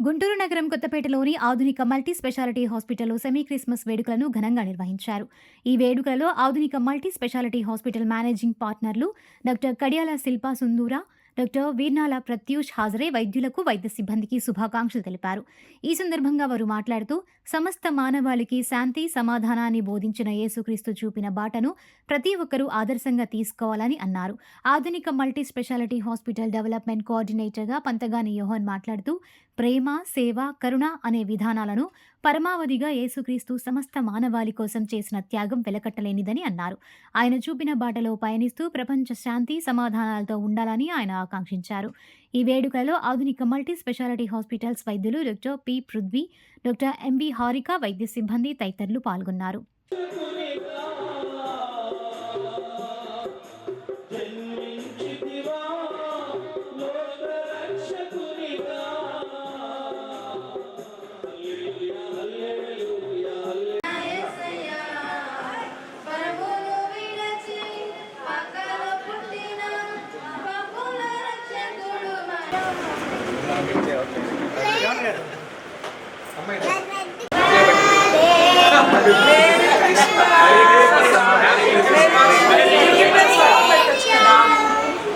గుంటూరు నగరం కొత్తపేటలోని Adhunika multi speciality హాస్పిటల్లో సెమీ క్రిస్మస్ వేడుకలను ఘనంగా నిర్వహించారు. ఈ వేడుకలలో Adhunika multi speciality hospital managing పార్ట్నర్లు doctor Kadiyala Shilpa సుందూరా doctor Veernala Pratyush హాజరే వైద్యులకు వైద్య సిబ్బందికి శుభాకాంక్షలు తెలిపారు. ఈ సందర్భంగా వారు మాట్లాడుతూ సమస్త మానవాళికి శాంతి సమాధానాన్ని బోధించిన యేసుక్రీస్తు చూపిన బాటను ప్రతి ఒక్కరూ ఆదర్శంగా తీసుకోవాలని అన్నారు. ఆధునిక మల్టీ స్పెషాలిటీ హాస్పిటల్ డెవలప్మెంట్ కోఆర్డినేటర్గా పంతగాని యోహన్ మాట్లాడుతూ ప్రేమ సేవ కరుణ అనే విధానాలను పరమావధిగా యేసుక్రీస్తు సమస్త మానవాళి కోసం చేసిన త్యాగం వెలకట్టలేనిదని అన్నారు. ఆయన చూపిన బాటలో పయనిస్తూ ప్రపంచ శాంతి సమాధానాలతో ఉండాలని ఆయన ఆకాంక్షించారు. ఈ వేడుకలో ఆధునిక మల్టీ స్పెషాలిటీ హాస్పిటల్స్ వైద్యులు doctor P Prithvi doctor M B Harika వైద్య సిబ్బంది తదితరులు పాల్గొన్నారు.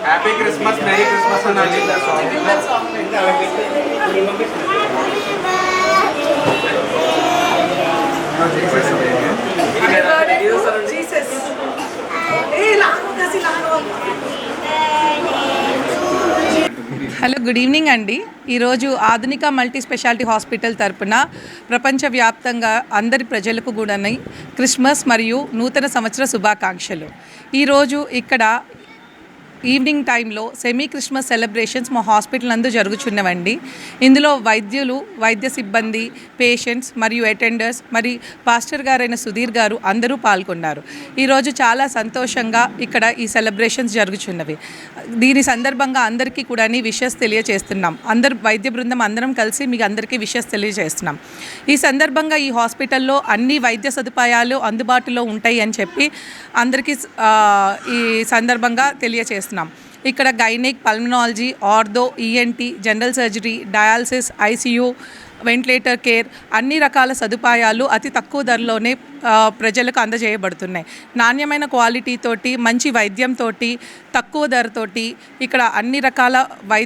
హ్యాపీ క్రిస్మస్ మెరీ క్రిస్మస్ అనాలి హలో గుడ్ ఈవినింగ్ అండి. ఈరోజు ఆధునిక మల్టీ స్పెషాలిటీ హాస్పిటల్ తరపున ప్రపంచవ్యాప్తంగా అందరి ప్రజలకు కూడా క్రిస్మస్ మరియు నూతన సంవత్సర శుభాకాంక్షలు. ఈరోజు ఇక్కడ ఈవినింగ్ టైంలో సెమీ క్రిస్మస్ సెలబ్రేషన్స్ మా హాస్పిటల్ నందు జరుగుచున్నవండి. ఇందులో వైద్యులు వైద్య సిబ్బంది పేషెంట్స్ మరియు అటెండర్స్ మరి పాస్టర్ గారైన సుధీర్ గారు అందరూ పాల్గొన్నారు. ఈరోజు చాలా సంతోషంగా ఇక్కడ ఈ సెలబ్రేషన్స్ జరుగుచున్నవి. దీని సందర్భంగా అందరికీ కూడా విషెస్ తెలియజేస్తున్నాం అందరు వైద్య బృందం అందరం కలిసి మీకు అందరికీ విషెస్ తెలియజేస్తున్నాం. ఈ సందర్భంగా ఈ హాస్పిటల్లో అన్ని వైద్య సదుపాయాలు అందుబాటులో ఉంటాయి అని చెప్పి అందరికీ ఈ సందర్భంగా తెలియజేస్తున్నాం ఇక్కడ gynaec pulmonology ortho ENT general surgery dialysis ICU ventilator care అన్ని రకాల సదుపాయాలు అతి తక్కువ ధరలోనే ప్రజలకు అందజేయబడుతున్నాయి. నాణ్యమైన క్వాలిటీతోటి మంచి వైద్యంతో తక్కువ ధరతోటి ఇక్కడ అన్ని రకాల వై